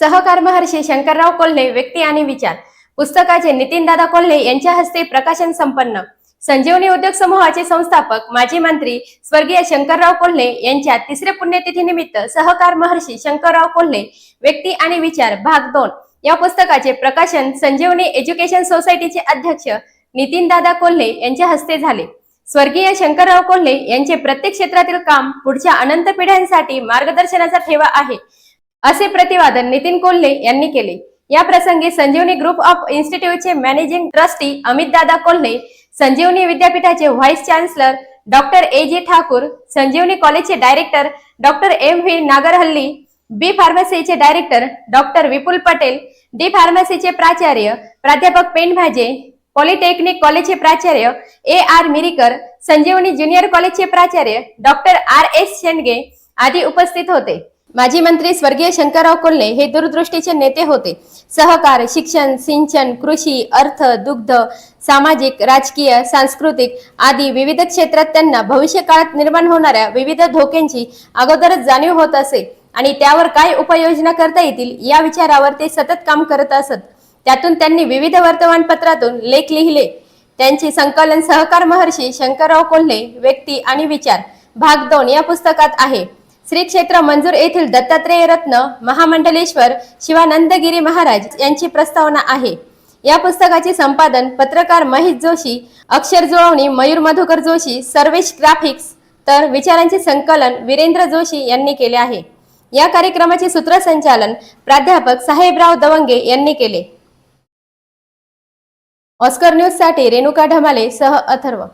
सहकार महर्षी शंकरराव कोल्हे व्यक्ती आणि विचार. पुस्तकाचे नितीनदादा कोल्हे यांच्या हस्ते प्रकाशन संपन्न. संजीवनी उद्योग समूहाचे संस्थापक माजी मंत्री स्वर्गीय शंकरराव कोल्हे यांच्या तिसऱ्या पुण्यतिथीनिमित्त सहकार महर्षी शंकरराव कोल्हे व्यक्ती आणि विचार भाग दोन. या पुस्तकाचे प्रकाशन संजीवनी एज्युकेशन सोसायटीचे अध्यक्ष नितीनदादा कोल्हे यांच्या हस्ते झाले. स्वर्गीय शंकरराव कोल्हे यांचे प्रत्येक क्षेत्रातील काम पुढच्या अनंत पिढ्यांसाठी मार्गदर्शनाचा ठेवा आहे. असे प्रतिवादन नितीन कोल्हे यांनी केले. या प्रसंगी संजीवनी ग्रुप ऑफ इन्स्टिट्यूटचे मॅनेजिंग ट्रस्टी अमित दादा कोल्हे संजीवनी विद्यापीठाचे व्हाईस चान्सलर डॉक्टर ए जे ठाकूर संजीवनी कॉलेजचे director doctor M V Nagarhalli B फार्मसीचे director doctor Vipul Patel D फार्मसीचे प्राचार्य प्राध्यापक पेंडभाजे पॉलिटेक्निक कॉलेजचे प्राचार्य ए आर मिरीकर संजीवनी ज्युनियर कॉलेजचे प्राचार्य डॉक्टर आर एस शेंडगे आदी उपस्थित होते. माजी मंत्री स्वर्गीय शंकरराव कोल्हे हे दूरदृष्टीचे नेते होते. सहकार शिक्षण सिंचन कृषी अर्थ दुग्ध सामाजिक राजकीय सांस्कृतिक आदी विविध क्षेत्रात त्यांना भविष्य काळात निर्माण होणाऱ्या विविध धोक्यांची अगोदरच जाणीव होत असे आणि त्यावर काय उपाययोजना करता येतील या विचारावर ते सतत काम करत असत. त्यातून त्यांनी विविध वर्तमानपत्रातून लेख लिहिले. त्यांचे संकलन सहकार महर्षी शंकरराव कोल्हे व्यक्ती आणि विचार. भाग दोन या पुस्तकात आहे. श्री क्षेत्र मंजूर येथील दत्तात्रेय रत्न महामंडलेश्वर शिवानंदगिरी महाराज यांची प्रस्तावना आहे. या पुस्तकाचे संपादन पत्रकार महेश जोशी अक्षर जुळवणी मयूर मधुकर जोशी सर्वेश ग्राफिक्स तर विचारांचे संकलन वीरेंद्र जोशी यांनी केले आहे. या कार्यक्रमाचे सूत्रसंचालन प्राध्यापक साहेबराव दवंगे यांनी केले. ऑस्कर न्यूजसाठी रेणुका ढमाले सह अथर्व.